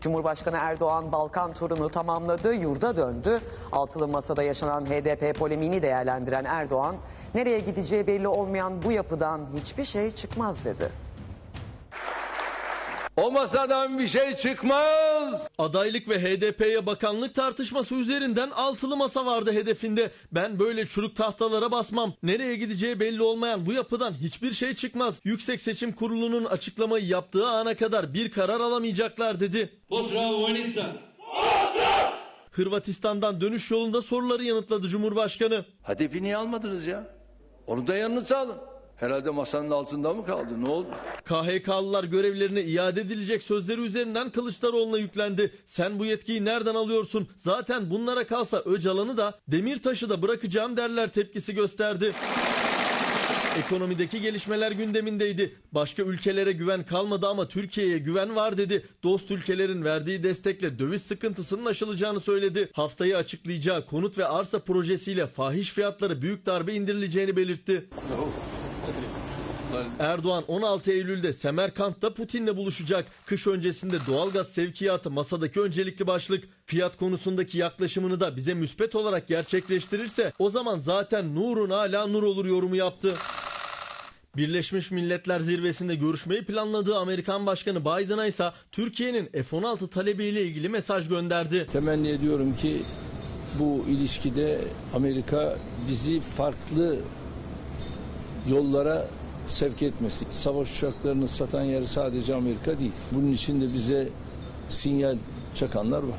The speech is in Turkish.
Cumhurbaşkanı Erdoğan Balkan turunu tamamladı, yurda döndü. Altılı Masa'da yaşanan HDP polemiğini değerlendiren Erdoğan, nereye gideceği belli olmayan bu yapıdan hiçbir şey çıkmaz dedi. O masadan bir şey çıkmaz. Adaylık ve HDP'ye bakanlık tartışması üzerinden altılı masa vardı hedefinde. Ben böyle çürük tahtalara basmam. Nereye gideceği belli olmayan bu yapıdan hiçbir şey çıkmaz. Yüksek Seçim Kurulu'nun açıklamayı yaptığı ana kadar bir karar alamayacaklar dedi. Hırvatistan'dan dönüş yolunda soruları yanıtladı Cumhurbaşkanı. Hedefi niye almadınız ya? Onu da yanınıza alın. Herhalde masanın altında mı kaldı? Ne oldu? KHK'lılar görevlerine iade edilecek sözleri üzerinden Kılıçdaroğlu'na yüklendi. Sen bu yetkiyi nereden alıyorsun? Zaten bunlara kalsa Öcalan'ı da Demirtaş'ı da bırakacağım derler tepkisi gösterdi. Ekonomideki gelişmeler gündemindeydi. Başka ülkelere güven kalmadı ama Türkiye'ye güven var dedi. Dost ülkelerin verdiği destekle döviz sıkıntısının aşılacağını söyledi. Haftayı açıklayacağı konut ve arsa projesiyle fahiş fiyatları büyük darbe indirileceğini belirtti. Erdoğan 16 Eylül'de Semerkant'ta Putin'le buluşacak. Kış öncesinde doğalgaz sevkiyatı masadaki öncelikli başlık. Fiyat konusundaki yaklaşımını da bize müspet olarak gerçekleştirirse o zaman zaten nurun hala nur olur yorumu yaptı. Birleşmiş Milletler Zirvesi'nde görüşmeyi planladığı Amerikan Başkanı Biden'a ise Türkiye'nin F-16 talebiyle ilgili mesaj gönderdi. Temenni ediyorum ki bu ilişkide Amerika bizi farklı yollara sevk etmesi. Savaş uçaklarını satan yer sadece Amerika değil. Bunun için de bize sinyal çakanlar var.